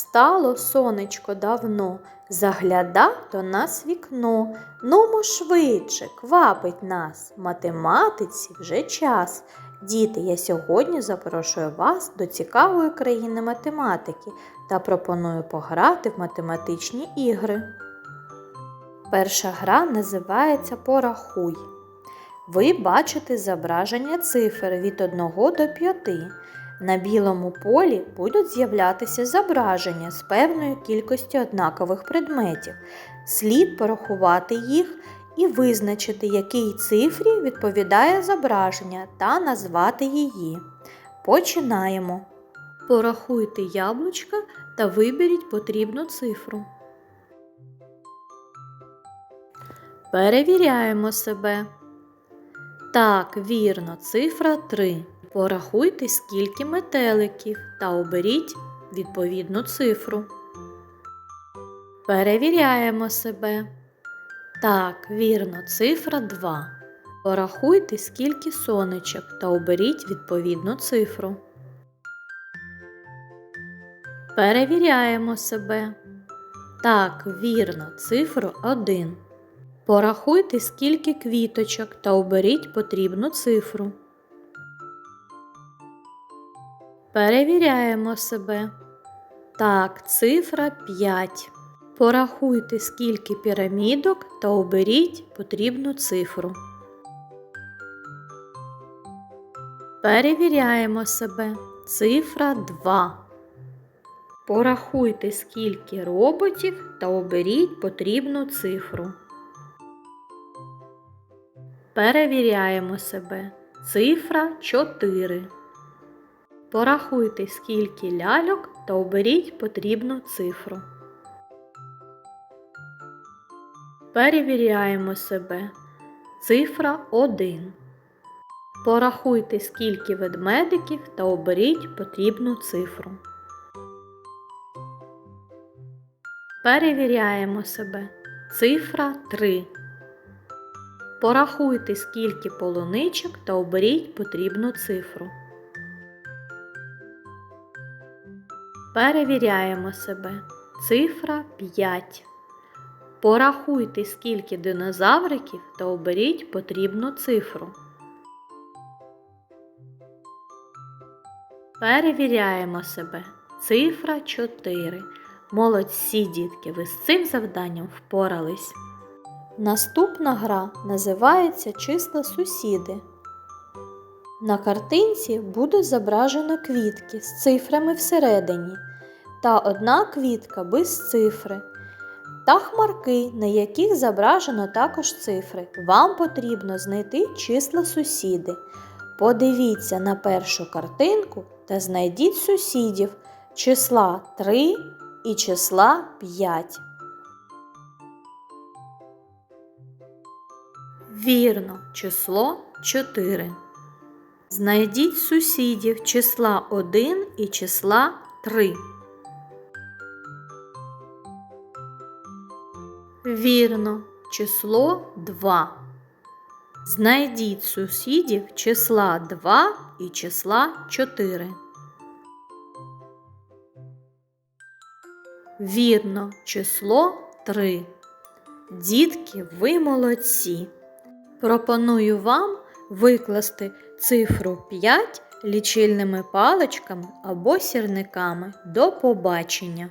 Встало сонечко давно, загляда до нас вікно. Нумо швидше, квапить нас, математиці вже час. Діти, я сьогодні запрошую вас до цікавої країни математики та пропоную пограти в математичні ігри. Перша гра називається Порахуй. Ви бачите зображення цифр від 1 до 5. На білому полі будуть з'являтися зображення з певною кількістю однакових предметів. Слід порахувати їх і визначити, якій цифрі відповідає зображення та назвати її. Починаємо. Порахуйте яблучка та виберіть потрібну цифру. Перевіряємо себе. Так, вірно, цифра 3. Порахуйте, скільки метеликів та оберіть відповідну цифру. Перевіряємо себе. Так, вірно, цифра 2. Порахуйте, скільки сонечок та оберіть відповідну цифру. Перевіряємо себе. Так, вірно, цифру 1. Порахуйте, скільки квіточок та оберіть потрібну цифру. Перевіряємо себе. Так, цифра 5. Порахуйте, скільки пірамідок та оберіть потрібну цифру. Перевіряємо себе. Цифра 2. Порахуйте, скільки роботів та оберіть потрібну цифру. Перевіряємо себе. Цифра 4. Порахуйте, скільки ляльок та оберіть потрібну цифру. Перевіряємо себе. Цифра 1. Порахуйте, скільки ведмедиків та оберіть потрібну цифру. Перевіряємо себе. Цифра 3. Порахуйте, скільки полуничок та оберіть потрібну цифру. Перевіряємо себе. Цифра 5. Порахуйте, скільки динозавриків та оберіть потрібну цифру. Перевіряємо себе. Цифра 4. Молодці, дітки, ви з цим завданням впорались. Наступна гра називається Числа сусіди. На картинці буде зображено квітки з цифрами всередині та одна квітка без цифри та хмарки, на яких зображено також цифри. Вам потрібно знайти числа сусіди. Подивіться на першу картинку та знайдіть сусідів числа 3 і числа 5. Вірно, число 4. Знайдіть сусідів числа 1 і числа 3. Вірно, число 2. Знайдіть сусідів числа 2 і числа 4. Вірно, число 3. Дітки, ви молодці. Пропоную вам викласти цифру 5 лічильними паличками або сірниками. До побачення!